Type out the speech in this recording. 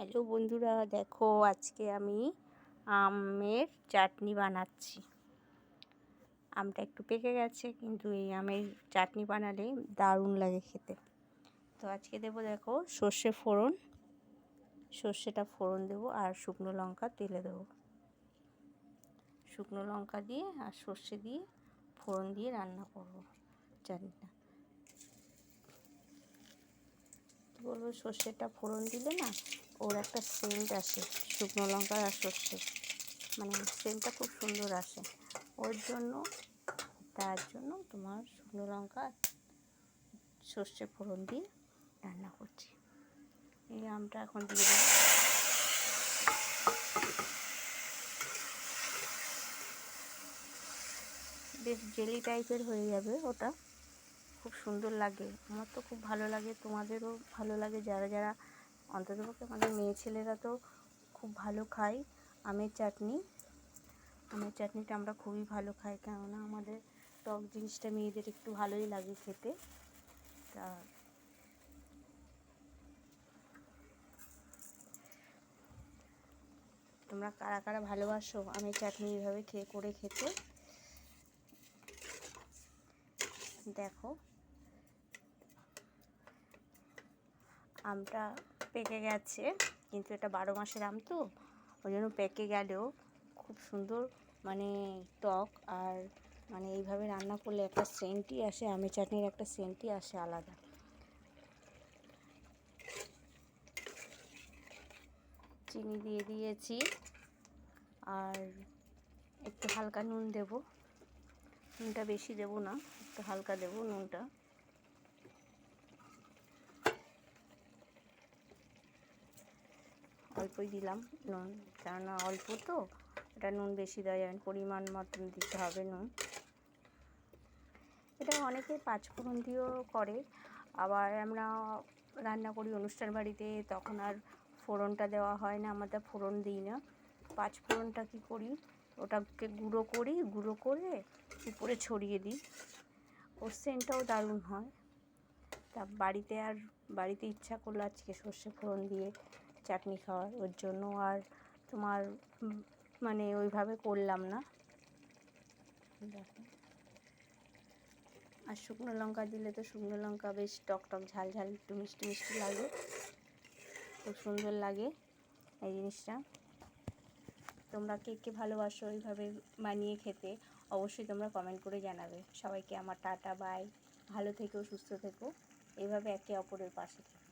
Hello বন্ধুরা, দেখো আজকে আমি আমের চাটনি বানাচ্ছি। আমটা একটু পেকে গেছে, কিন্তু এই আমের চাটনি বানালে দারুণ লাগে খেতে। তো আজকে দেবো, দেখো, সর্ষে ফোড়ন। সর্ষেটা ফোড়ন দেবো আর শুকনো লঙ্কা তেলে দেবো। শুকনো লঙ্কা দিয়ে আর সর্ষে দিয়ে ফোড়ন দিয়ে রান্না করব চাটনিটা কী বলব সর্ষেটা ফোড়ন দিলে না, ওর একটা সেন্ট আসে, শুকনো লঙ্কা আর সর্ষে। মানে সেন্টটা খুব সুন্দর আসে। ওর জন্য, তার জন্য তোমার শুকনো লঙ্কা সর্ষে ফোড়ন দিয়ে রান্না করছি। এই আমটা এখন দিয়ে দেবো। বেশ জেলি টাইপের হয়ে যাবে ওটা। খুব সুন্দর লাগে। আমার তো খুব ভালো লাগে, তোমাদেরও ভালো লাগে। যারা যারা অন্ততপক্ষে আমাদের মেয়ে ছেলেরা তো খুব ভালো খায়, আমের চাটনি। আমের চাটনিটা আমরা খুবই ভালো খাই, কেননা আমাদের টক জিনিসটা মেয়েদের একটু ভালোই লাগে খেতে। তা তোমরা কারা কারা ভালোবাসো আমের চাটনি এইভাবে খেয়ে করে খেতে? দেখো। আমটা পেকে গেছে, কিন্তু এটা বারো মাসের আম তো, ওই জন্য পেকে গেলেও খুব সুন্দর মানে টক আর মানে এইভাবে রান্না করলে একটা সেন্টই আসে, আমের চাটনির একটা সেন্টই আসে আলাদা। চিনি দিয়ে দিয়েছি, আর একটু হালকা নুন দেব। নুনটা বেশি দেব না, একটু হালকা দেব নুনটা। অল্পই দিলাম নুন, কেননা অল্প তো, এটা নুন বেশি দেওয়া যাবে পরিমাণ মতন দিতে হবে নুন। এটা অনেকে পাঁচফোড়ন দিয়েও করে, আবার আমরা রান্না করি অনুষ্ঠান বাড়িতে, তখন আর ফোড়নটা দেওয়া হয় না, আমরা ফোড়ন দিই না। পাঁচ ফোড়নটা কী করি ওটাকে গুঁড়ো করি, গুঁড়ো করে উপরে ছড়িয়ে দিই। ওর সেন্টটাও দারুণ হয়। তা বাড়িতে আর বাড়িতে ইচ্ছা করল আজকে সর্ষে ফোড়ন দিয়ে চাটনি খাওয়ার। ওর জন্য আর তোমার মানে ওইভাবে করলাম না। আর শুকনো লঙ্কা দিলে তো শুকনো লঙ্কা বেশ টক টক, ঝাল ঝাল, একটু মিষ্টি মিষ্টি লাগে। খুব সুন্দর লাগে এই জিনিসটা। তোমরা কে কে ভালোবাসো এইভাবে মানিয়ে খেতে, অবশ্যই তোমরা কমেন্ট করে জানাবে। সবাইকে আমার টাটা বাই ভালো থেকো, সুস্থ থেকো। এভাবে একে অপরের পাশে থেকো।